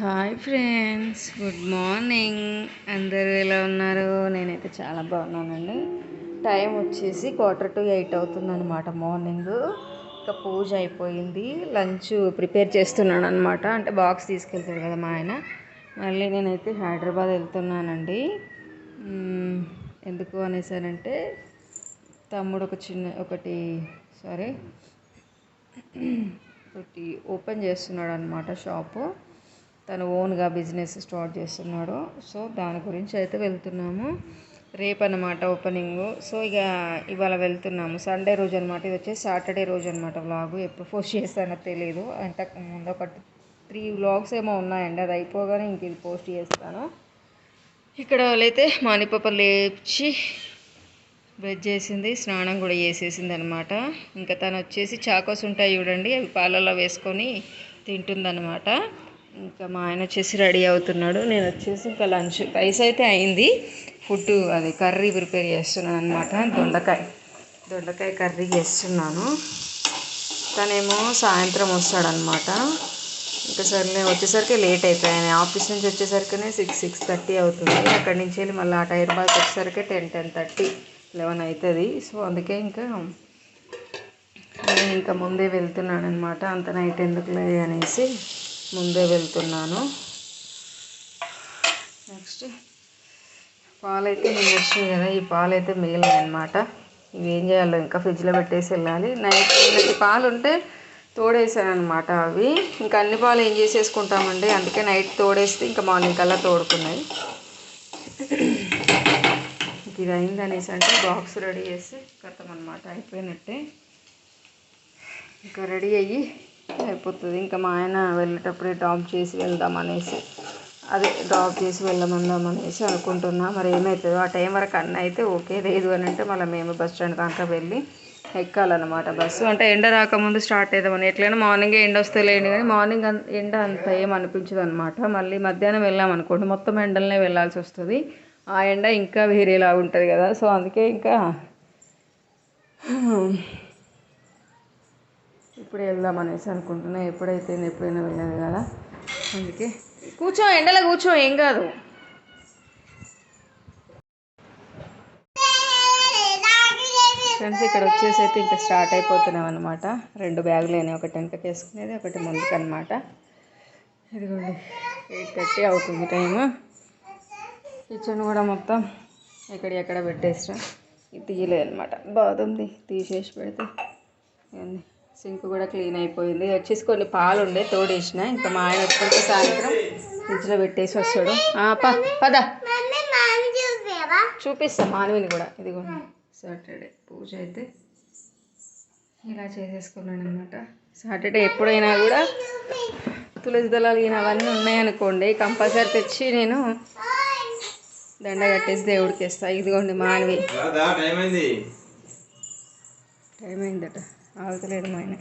Hi friends good morning. అందరూ ఎలా ఉన్నారు? నేనైతే చాలా బాగున్నానండి. టైం వచ్చేసి క్వార్టర్ టు ఎయిట్ అవుతుందన్నమాట మార్నింగ్. ఇంకా పూజ అయిపోయింది. లంచ్ ప్రిపేర్ చేస్తున్నాను అనమాట అంటే బాక్స్ తీసుకెళ్తాడు కదా మా ఆయన. మళ్ళీ నేనైతే హైదరాబాద్ వెళ్తున్నానండి. ఎందుకు అనేసానంటే తమ్ముడు ఒక చిన్న ఒకటి సారీ ఒకటి ఓపెన్ చేస్తున్నాడు అనమాట షాపు. తను ఓన్గా బిజినెస్ స్టార్ట్ చేస్తున్నాడు. సో దాని గురించి అయితే వెళ్తున్నాము. రేపు అనమాట ఓపెనింగ్. సో ఇక ఇవాళ వెళ్తున్నాము. సండే రోజు అనమాట ఇది వచ్చేసి సాటర్డే రోజు అనమాట వ్లాగ్. ఎప్పుడు పోస్ట్ చేస్తానో తెలియదు అంటే ముందు ఒక త్రీ వ్లాగ్స్ ఏమో ఉన్నాయండి. అది అయిపోగానే ఇంక ఇది పోస్ట్ చేస్తాను. ఇక్కడ వాళ్ళైతే మానిపప్ప లేచి బ్రష్ చేసింది స్నానం కూడా చేసేసింది అనమాట ఇంకా తను వచ్చేసి చాకోస్ ఉంటాయి చూడండి. అవి పాలలో వేసుకొని తింటుందన్నమాట. ఇంకా మా ఆయన వచ్చేసి రెడీ అవుతున్నాడు. నేను వచ్చేసి ఇంకా లంచ్ రైస్ అయితే అయింది. ఫుడ్ అది కర్రీ ప్రిపేర్ చేస్తున్నాను అనమాట దొండకాయ దొండకాయ కర్రీ చేస్తున్నాను. తనేమో సాయంత్రం వస్తాడనమాట ఇంకా సర్లే వచ్చేసరికి లేట్ అయిపోయాను ఆఫీస్ నుంచి వచ్చేసరికినే సిక్స్ సిక్స్ థర్టీ అవుతుంది. అక్కడి నుంచి వెళ్ళి మళ్ళీ ఆ టైర్ బాగా వచ్చేసరికి టెన్ టెన్ థర్టీ లెవెన్ అవుతుంది సో అందుకే ఇంకా నేను ఇంకా ముందే వెళ్తున్నాను అనమాట అంత నైట్ ఎందుకులే అనేసి. ముందే వెళ్తున్నాను. నెక్స్ట్ పాలైతే నేను వచ్చినాయి కదా ఈ పాలు అయితే మిగిలినాయి అనమాట ఇవి ఏం చేయాలో ఇంకా ఫ్రిడ్జ్లో పెట్టేసి వెళ్ళాలి. నైట్ నిన్నటి పాలు ఉంటే తోడేసాను అనమాట అవి. ఇంకా అన్ని పాలు ఏం చేసేసుకుంటామండి? అందుకే నైట్ తోడేస్తే ఇంకా మార్నింగ్ కల్లా తోడుకున్నాయి. ఇంక ఇది అయింది అనేసి అంటే బాక్స్ రెడీ చేసి కథం అనమాట అయిపోయినట్టే. ఇంకా రెడీ అయ్యి అయిపోతుంది. ఇంకా మా ఆయన వెళ్ళేటప్పుడే డ్రాప్ చేసి వెళ్దాం అనేసి అదే డ్రాప్ చేసి వెళ్ళమందాం అనేసి అనుకుంటున్నా. మరి ఏమవుతుందో ఆ టైం వరకు అన్న అయితే ఓకే లేదు అని అంటే మళ్ళీ మేము బస్ స్టాండ్ దాకా వెళ్ళి ఎక్కాలన్నమాట బస్సు. అంటే ఎండ రాకముందు స్టార్ట్ అవుదామని ఎట్లయినా మార్నింగే ఎండ వస్తే లేని కానీ మార్నింగ్ అంత ఎండ అంత ఏం అనిపించదు అనమాట మళ్ళీ మధ్యాహ్నం వెళ్ళాం అనుకోండి మొత్తం ఎండలనే వెళ్ళాల్సి వస్తుంది. ఆ ఎండ ఇంకా వేరేలా ఉంటుంది కదా. సో అందుకే ఇంకా ఇప్పుడు వెళ్దాం అనేసి అనుకుంటున్నా. ఎప్పుడైతే ఎప్పుడైనా వెళ్ళదు కదా. అందుకే కూర్చో ఎండలో కూర్చో ఏం కాదు. ఫ్రెండ్స్ ఇక్కడ వచ్చేసి అయితే ఇంకా స్టార్ట్ అయిపోతున్నాం అనమాట రెండు బ్యాగులు అయినాయి. ఒకటి వెనకకి వేసుకునేది ఒకటి ముందుకు అనమాట ఇదిగోండి ఎయిట్ థర్టీ అవుతుంది టైము. కిచెన్ కూడా మొత్తం ఎక్కడ ఎక్కడ పెట్టేసిన. ఇది తీయలేదు అనమాట బాగుంది. తీసేసి పెడితే. ఏంది సింక్ కూడా క్లీన్ అయిపోయింది. వచ్చేసి కొన్ని పాలు ఉండే తోడేసిన. ఇంకా మా ఆయన వచ్చుకుంటే సాయంత్రం ఫ్రిడ్జ్లో పెట్టేసి వస్తాడు. పద. చూపిస్తా మానవిని కూడా. ఇదిగోండి సాటర్డే పూజ అయితే ఇలా చేసేసుకున్నాను అనమాట సాటర్డే ఎప్పుడైనా కూడా తులసి దళాలు ఈయన అవన్నీ ఉన్నాయనుకోండి కంపల్సరీ తెచ్చి నేను దండ కట్టేసి దేవుడికి ఇస్తా. ఇదిగోండి మానవి. టైం అయిందట. ఆగుతలేడు మా ఆయన.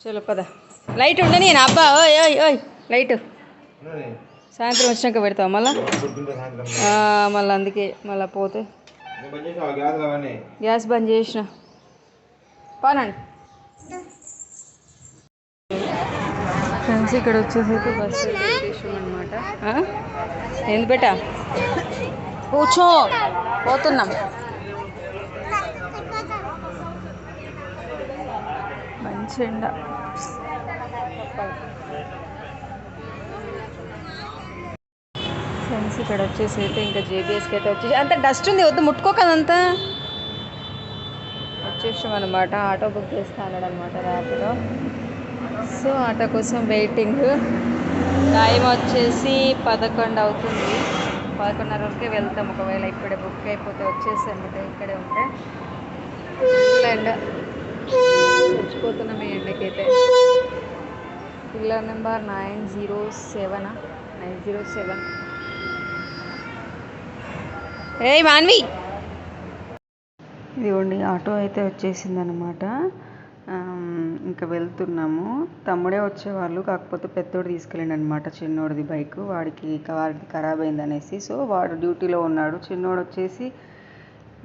చలో పద. లైట్ ఉండని నేను అబ్బా ఓయ్ ఓయ్ ఓయ్ లైట్. సాయంత్రం వచ్చినాక పెడతావు మళ్ళా? మళ్ళీ అందుకే మళ్ళీ పోతే. గ్యాస్ బంద్ చేసిన. పానండి ఫ్రెండ్స్ ఇక్కడ వచ్చేసి బస్సు అనమాట ఏంది బేటా? కూర్చో. పోతున్నాం. మంచి ఫ్రెండ్స్ ఇక్కడ వచ్చేసి అయితే ఇంకా జేబీఎస్కి అయితే వచ్చేసి అంత డస్ట్ ఉంది వద్దు ముట్టుకోకదంతా వచ్చేసాం అనమాట ఆటో బుక్ చేస్తా అన్నాడు అనమాట రాత్రిలో. సో ఆటో కోసం వెయిటింగ్ టైం వచ్చేసి పదకొండు అవుతుంది. పదకొండున్నర వరకే వెళ్తాం. ఒకవేళ ఇప్పుడే బుక్ అయిపోతే వచ్చేసాం ఇక్కడే ఉంటే. అండ్ చచ్చిపోతున్నాం ఈ ఎండకైతే. Pillar number nine zero సెవెనా? Nine zero seven. ఏ మాన్వి! ఇదిగోండి ఆటో అయితే వచ్చేసింది అనమాట ఇంకా వెళ్తున్నాము. తమ్ముడే వచ్చేవాళ్ళు కాకపోతే పెద్దోడు తీసుకెళ్ళండి అనమాట చిన్నోడిది బైక్. వాడికి వాడికి ఖరాబ్ అయింది అనేసి సో వాడు డ్యూటీలో ఉన్నాడు. చిన్నోడు వచ్చేసి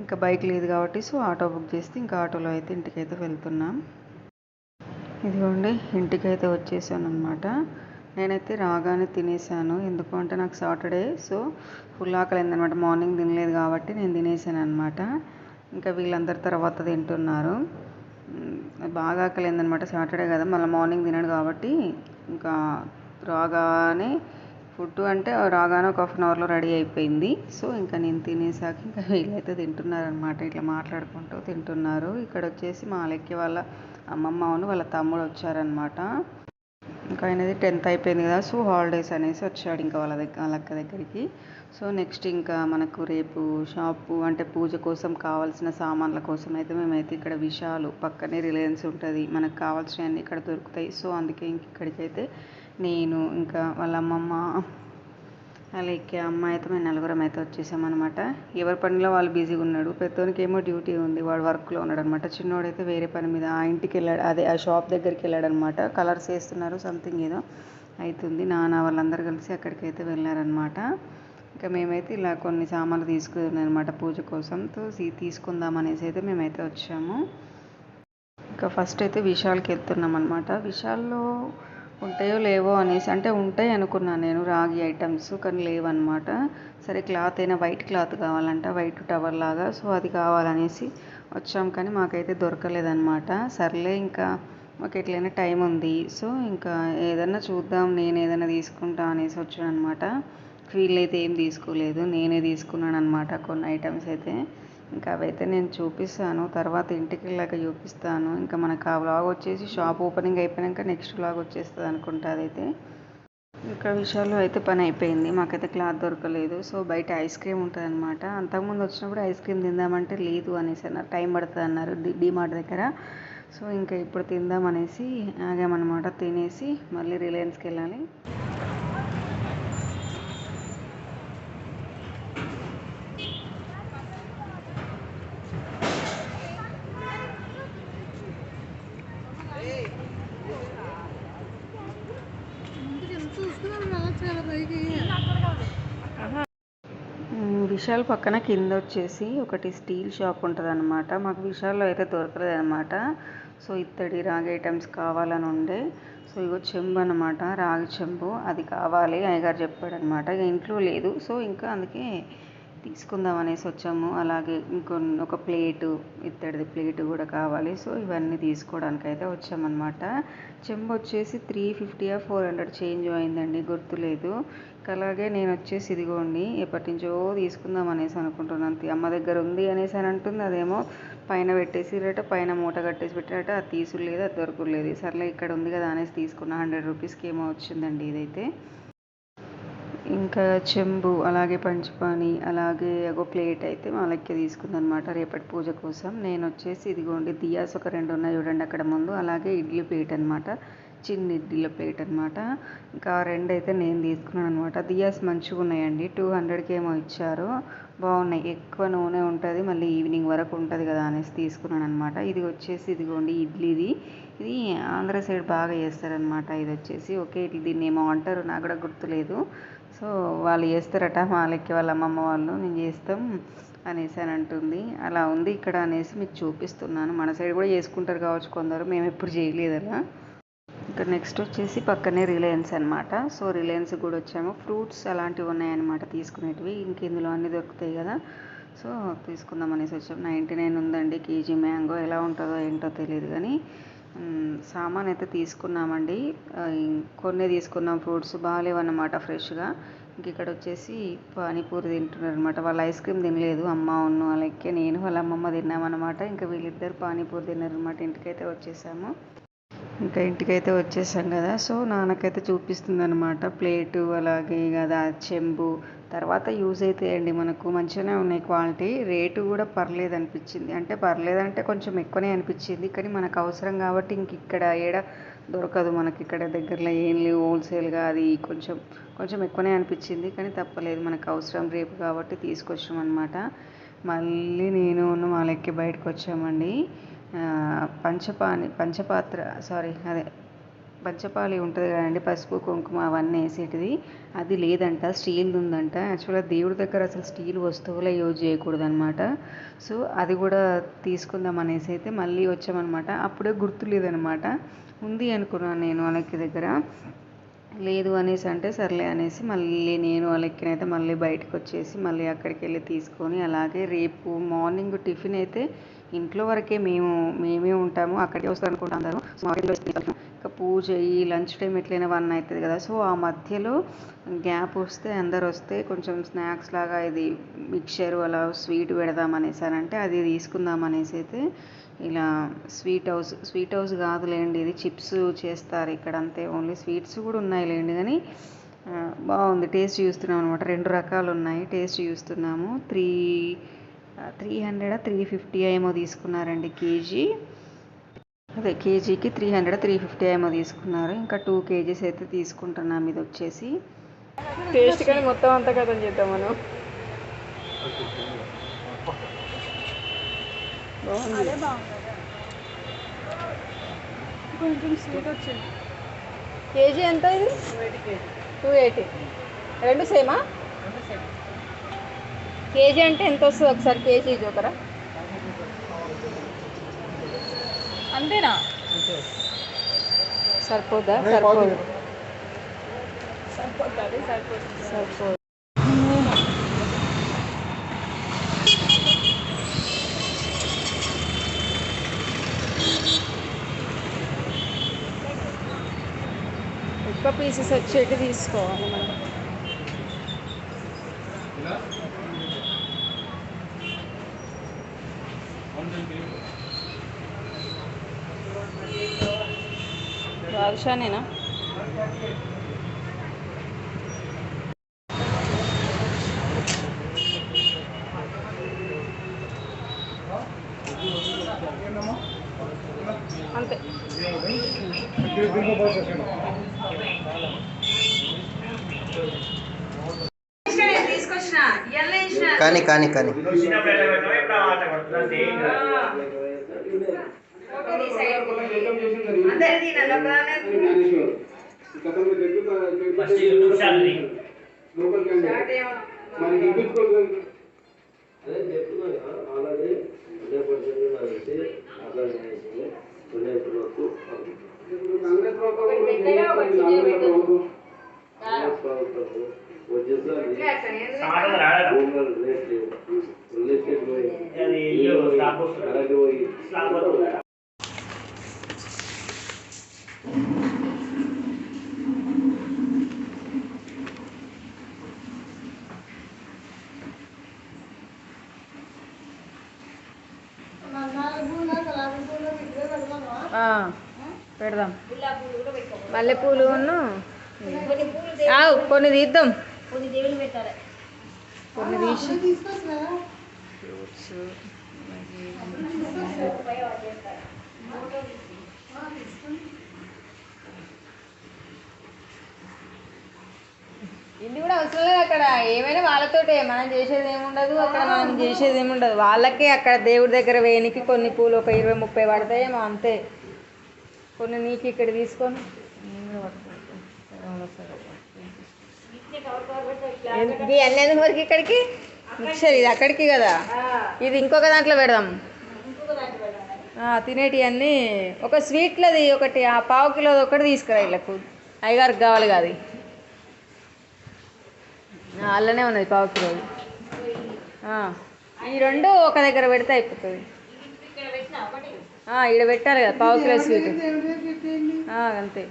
ఇంకా బైక్ లేదు కాబట్టి సో ఆటో బుక్ చేస్తే ఇంకా ఆటోలో అయితే ఇంటికైతే వెళ్తున్నాం. ఇదిగోండి ఇంటికైతే వచ్చేసాను అనమాట నేనైతే రాగానే తినేసాను. ఎందుకు అంటే నాకు సాటర్డే సో ఫుల్ ఆకలి మార్నింగ్ తినలేదు కాబట్టి నేను తినేసాను అనమాట ఇంకా వీళ్ళందరి తర్వాత తింటున్నారు. బాగా ఆకలి సాటర్డే కదా మళ్ళీ మార్నింగ్ తినడు కాబట్టి ఇంకా రాగానే ఫుడ్ అంటే రాగానే ఒక హాఫ్ అన్ అవర్లో రెడీ అయిపోయింది. సో ఇంకా నేను తినేసాక ఇంకా వీళ్ళైతే తింటున్నారనమాట ఇట్లా మాట్లాడుకుంటూ తింటున్నారు. ఇక్కడ వచ్చేసి మా లెక్కి వాళ్ళ అమ్మమ్మను వాళ్ళ తమ్ముడు వచ్చారనమాట ఇంకా ఆయనది టెన్త్ అయిపోయింది కదా సో హాలిడేస్ అనేసి వచ్చాడు ఇంకా వాళ్ళ దగ్గర వాళ్ళ అక్క దగ్గరికి. సో నెక్స్ట్ ఇంకా మనకు రేపు షాపు అంటే పూజ కోసం కావాల్సిన సామాన్ల కోసం అయితే మేమైతే ఇక్కడ విశాలు పక్కనే రిలయన్స్ ఉంటుంది. మనకు కావాల్సినవన్నీ ఇక్కడ దొరుకుతాయి. సో అందుకే ఇంక ఇక్కడికైతే నేను ఇంకా వాళ్ళ అమ్మమ్మ అలాగే అమ్మాయి అయితే మేము నలుగురం అయితే వచ్చేసామన్నమాట. ఎవరి పనిలో వాళ్ళు బిజీగా ఉన్నాడు. పెద్దోనికి ఏమో డ్యూటీ ఉంది. వాడు వర్క్లో ఉన్నాడు అనమాట చిన్నోడైతే వేరే పని మీద ఆ ఇంటికి వెళ్ళాడు. అదే ఆ షాప్ దగ్గరికి వెళ్ళాడు అనమాట కలర్స్ వేస్తున్నారు సంథింగ్ ఏదో అవుతుంది నాన్న వాళ్ళందరూ కలిసి అక్కడికి అయితే వెళ్ళారనమాట ఇంకా మేమైతే ఇలా కొన్ని సామాన్లు తీసుకున్నాం అనమాట పూజ కోసం. తీసుకుందాం అనేసి అయితే మేమైతే వచ్చాము. ఇంకా ఫస్ట్ అయితే విశాల్కి వెళ్తున్నాం అనమాట విశాల్లో ఉంటాయో లేవో అనేసి అంటే ఉంటాయి అనుకున్నాను నేను రాగి ఐటమ్స్ కానీ లేవన్నమాట. సరే క్లాత్ అయినా వైట్ క్లాత్ కావాలంట వైట్ టవర్ లాగా. సో అది కావాలనేసి వచ్చాం. కానీ మాకైతే దొరకలేదన్నమాట. సర్లే ఇంకా మాకు ఎట్లయినా టైం ఉంది. సో ఇంకా ఏదన్నా చూద్దాం నేను ఏదైనా తీసుకుంటా అనేసి వచ్చాను అనమాట వీళ్ళైతే ఏం తీసుకోలేదు నేనే తీసుకున్నాను అనమాట కొన్ని ఐటమ్స్ అయితే. ఇంకా అవైతే నేను చూపిస్తాను. తర్వాత ఇంటికి వెళ్ళాక చూపిస్తాను. ఇంకా మనకు ఆ వ్లాగ్ వచ్చేసి షాప్ ఓపెనింగ్ అయిపోయాక నెక్స్ట్ వ్లాగ్ వచ్చేస్తుంది అనుకుంటా అదైతే. ఇంకా విషయాలు అయితే పని అయిపోయింది. మాకైతే క్లాత్ దొరకలేదు. సో బయట ఐస్ క్రీమ్ ఉంటుంది అనమాట అంతకుముందు వచ్చినప్పుడు ఐస్ క్రీమ్ తిందామంటే లేదు అనేసి అన్నారు. టైం పడుతుంది అన్నారు డి డిమార్ట్ దగ్గర. సో ఇంకా ఇప్పుడు తిందామనేసి ఆగామనమాట ఆగామన్నమాట. తినేసి మళ్ళీ రిలయన్స్కి వెళ్ళాలి మ్మ్, విశాల్ పక్కన కింద వచ్చేసి ఒకటి స్టీల్ షాప్ ఉంటుంది అనమాట మాకు విశాల్లో అయితే దొరకలేదు అనమాట సో ఇత్తడి రాగి ఐటమ్స్ కావాలని ఉండే. సో ఇగో చెంబు అనమాట రాగి చెంబు. అది కావాలి అయ్యగారు చెప్పాడనమాట ఇంట్లో లేదు. సో ఇంకా అందుకే తీసుకుందాం అనేసి వచ్చాము. అలాగే ఇంకొన్ని ఒక ప్లేటు ఇత్తడిది ప్లేటు కూడా కావాలి. సో ఇవన్నీ తీసుకోవడానికి అయితే వచ్చామన్నమాట. చెంబు వచ్చేసి త్రీ ఫిఫ్టీయా ఫోర్ హండ్రెడ్ చేంజ్ అయిందండి. గుర్తులేదు. ఇంకా అలాగే నేను వచ్చేసి ఇదిగోండి ఎప్పటి నుంచో తీసుకుందాం అనేసి అనుకుంటున్నాను అమ్మ దగ్గర ఉంది అనేసి అని అంటుంది. అదేమో పైన పెట్టేసిరట పైన మూట కట్టేసి పెట్టినట్టు అది తీసులేదు అది దొరకలేదు సర్లే ఇక్కడ ఉంది కదా అనేసి తీసుకున్న హండ్రెడ్ రూపీస్కి ఏమో వచ్చిందండి ఇదైతే. ఇంకా చెంబు అలాగే పంచపాని అలాగే ఒక ప్లేట్ అయితే మా లెక్క తీసుకుందనమాట రేపటి పూజ కోసం. నేను వచ్చేసి ఇదిగోండి దియాస్ ఒక రెండు ఉన్నాయి చూడండి అక్కడ ముందు. అలాగే ఇడ్లీ ప్లేట్ అనమాట చిన్న ఇడ్లీల ప్లేట్ అనమాట ఇంకా రెండు అయితే నేను తీసుకున్నాను అనమాట దియాస్ మంచిగా ఉన్నాయండి టూ హండ్రెడ్కి ఏమో ఇచ్చారు. బాగున్నాయి ఎక్కువ నూనె ఉంటుంది మళ్ళీ ఈవినింగ్ వరకు ఉంటుంది కదా అనేసి తీసుకున్నాను అనమాట ఇది వచ్చేసి ఇదిగోండి ఇడ్లీది. ఇది ఆంధ్ర సైడ్ బాగా చేస్తారనమాట ఇది వచ్చేసి ఓకే ఇడ్లీ దీన్ని ఏమో అంటారు నాకు కూడా గుర్తులేదు. సో వాళ్ళు చేస్తారట మా వాళ్ళ అమ్మమ్మ వాళ్ళు నేను చేస్తాం అనేసి అని అంటుంది. అలా ఉంది ఇక్కడ అనేసి మీకు చూపిస్తున్నాను. మన సైడ్ కూడా చేసుకుంటారు కావచ్చు కొందరు మేము ఎప్పుడు చేయలేదు అలా. ఇంకా నెక్స్ట్ వచ్చేసి పక్కనే రిలయన్స్ అనమాట సో రిలయన్స్ కూడా వచ్చాము. ఫ్రూట్స్ అలాంటివి ఉన్నాయన్నమాట తీసుకునేటివి. ఇంక ఇందులో అన్నీ దొరుకుతాయి కదా. సో తీసుకుందాం అనేసి వచ్చాము నైంటీ నైన్ ఉందండి. కేజీ మ్యాంగో ఎలా ఉంటుందో ఏంటో తెలియదు కానీ సామాన్ అయితే తీసుకున్నామండి. కొన్ని తీసుకున్నాం. ఫ్రూట్స్ బాగాలేవన్నమాట ఫ్రెష్గా. ఇంక ఇక్కడ వచ్చేసి పానీపూరి తింటున్నారు అనమాట వాళ్ళు ఐస్ క్రీమ్ తినలేదు. అమ్మ ఉన్ను అలాగే నేను వాళ్ళ అమ్మమ్మ తిన్నామన్నమాట. ఇంకా వీళ్ళిద్దరు పానీపూరి తిన్నారు అనమాట ఇంటికైతే వచ్చేసాము. ఇంకా ఇంటికైతే వచ్చేసాం కదా. సో నాన్నకైతే చూపిస్తుంది అనమాట ప్లేటు అలాగే కదా చెంబు తర్వాత యూజ్ అవుతాయండి మనకు మంచిగానే ఉన్నాయి క్వాలిటీ. రేటు కూడా పర్లేదు అనిపించింది. అంటే పర్లేదంటే కొంచెం ఎక్కువనే అనిపించింది. కానీ మనకు అవసరం కాబట్టి ఇంక ఇక్కడ ఏడ దొరకదు మనకి. ఇక్కడ దగ్గరలో ఏం లేవు. హోల్సేల్గా అది కొంచెం కొంచెం ఎక్కువనే అనిపించింది. కానీ తప్పలేదు. మనకు అవసరం రేపు కాబట్టి తీసుకొచ్చాం అనమాట మళ్ళీ నేను మా లెక్కి బయటకు వచ్చామండి పంచపాని పంచపాత్ర సారీ అదే పంచపాలి ఉంటుంది కదండి పసుపు కుంకుమ అవన్నీ వేసేటిది. అది లేదంట స్టీల్ది ఉందంట. యాక్చువల్గా దేవుడి దగ్గర అసలు స్టీల్ వస్తువులే యూజ్ చేయకూడదు అనమాట సో అది కూడా తీసుకుందాం అనేసి అయితే మళ్ళీ వచ్చామన్నమాట. అప్పుడే గుర్తులేదనమాట ఉంది అనుకున్నాను నేను వాళ్ళకి దగ్గర. లేదు అనేసి అంటే సర్లే అనేసి మళ్ళీ నేను వాళ్ళెక్కినైతే మళ్ళీ బయటకు వచ్చేసి మళ్ళీ అక్కడికి వెళ్ళి తీసుకొని అలాగే రేపు మార్నింగ్ టిఫిన్ అయితే ఇంట్లో వరకే మేము మేమే ఉంటాము. అక్కడికే వస్తారు అనుకుంటా అందరూ. ఇంకా పూజ ఈ లంచ్ టైం ఎట్లయినా వన్ అవుతుంది కదా. సో ఆ మధ్యలో గ్యాప్ వస్తే అందరు వస్తే కొంచెం స్నాక్స్ లాగా ఇది మిక్చర్ అలా స్వీట్ పెడదాం అనేసి అని అంటే అది తీసుకుందాం అనేసి అయితే ఇలా స్వీట్ హౌస్ స్వీట్ హౌస్ కాదులేండి ఇది చిప్స్ చేస్తారు ఇక్కడ అంతే. ఓన్లీ స్వీట్స్ కూడా ఉన్నాయి లేండి కానీ బాగుంది. టేస్ట్ చూస్తున్నాం అనమాట రెండు రకాలు ఉన్నాయి. టేస్ట్ చూస్తున్నాము. Three three hundred three fifty ఏమో తీసుకున్నారండి కేజీ. అదే కేజీకి త్రీ హండ్రెడ్ త్రీ ఫిఫ్టీ ఏమో తీసుకున్నారు. ఇంకా టూ కేజీస్ అయితే తీసుకుంటున్నాం ఇది వచ్చేసి. టేస్ట్ కానీ మొత్తం అంతా కదా చేద్దాం మనం. బాగుంది. కొంచెం స్వీట్ వచ్చింది. కేజీ ఎంత ఇది? Two eighty. రెండు సేమా? కేజీ అంటే ఎంత వస్తుంది ఒకసారి? కేజీ జోకరా అంతేనా సరిపోద్దా సరిపోదు సరిపోతుంది సరిపోతుంది సరిపోదు ఎక్కువ పీసెస్ వచ్చేటి తీసుకోవాలి మనం బాదుషానేనా అంతే. కానీ కానీ కానీ. ఫస్ట్ యూట్యూబ్ ఛానల్ సమాధానం రాడా అది ఇల్లు స్లాబ్ వస్తుంది స్లాబ్ వస్తుంది ఆ, పెడదాం. మల్లెపూలు ఆవు కొన్ని తీద్దాం. కొన్ని తీసి. ఇది కూడా అవసరం లేదు అక్కడ. ఏమైనా వాళ్ళతోటే. మనం చేసేది ఏముండదు. అక్కడ మనం చేసేది ఏముండదు. వాళ్ళకే అక్కడ దేవుడి దగ్గర వేయనికి కొన్ని పూలు ఒక ఇరవై ముప్పై పడతాయేమో అంతే. కొన్ని నీకు ఇక్కడ తీసుకొని. అన్నీ ఎందుకు వరకు ఇక్కడికి? మిక్సర్ ఇది అక్కడికి కదా. ఇది ఇంకొక దాంట్లో పెడదాం. ఆ, తినేటివి అన్నీ. ఒక స్వీట్లది ఒకటి ఆ పావు కిలోది ఒకటి తీసుకురా వీళ్ళకు అయ్యగారికి కావాలి కాదు అల్లనే ఉన్నది పావు కిలోది. ఆ, ఈ రెండు ఒక దగ్గర పెడితే అయిపోతుంది. ఆ, ఈడ పెట్టాలి కదా పావు కిలో స్వీట్. అంతే.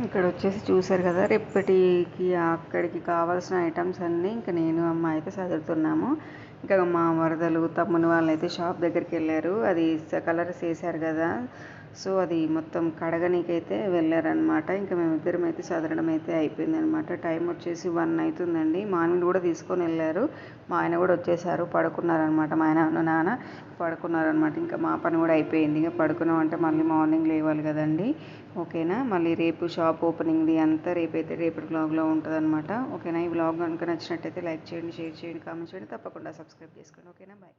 ఇక్కడ వచ్చేసి చూసారు కదా రేపటికి అక్కడికి కావాల్సిన ఐటమ్స్ అన్నీ ఇంకా నేను అమ్మ అయితే చదువుతున్నాము ఇంకా మా వరదలు తమ్ముని వాళ్ళు అయితే షాప్ దగ్గరికి వెళ్ళారు. అది కలర్స్ వేసారు కదా. సో అది మొత్తం కడగనీకైతే వెళ్ళారనమాట ఇంకా మేమిద్దరం అయితే చదవడం అయితే అయిపోయింది అనమాట టైం వచ్చేసి వన్ అవుతుందండి. మార్నింగ్ కూడా తీసుకొని వెళ్ళారు. మా ఆయన కూడా వచ్చేసారు. పడుకున్నారనమాట మా ఆయన నాన్న పడుకున్నారనమాట ఇంకా మా పని కూడా అయిపోయింది. ఇంకా పడుకున్నాం అంటే మళ్ళీ మార్నింగ్ లేవాలి కదండి. ఓకేనా? మళ్ళీ రేపు షాప్ ఓపెనింగ్ది అంతా రేపైతే రేపటి బ్లాగ్లో ఉంటుంది అనమాట ఓకేనా? ఈ బ్లాగ్ కనుక నచ్చినట్టయితే లైక్ చేయండి షేర్ చేయండి కామెంట్ చేయండి. తప్పకుండా సబ్స్క్రైబ్ చేసుకోండి. ఓకేనా? బాయ్.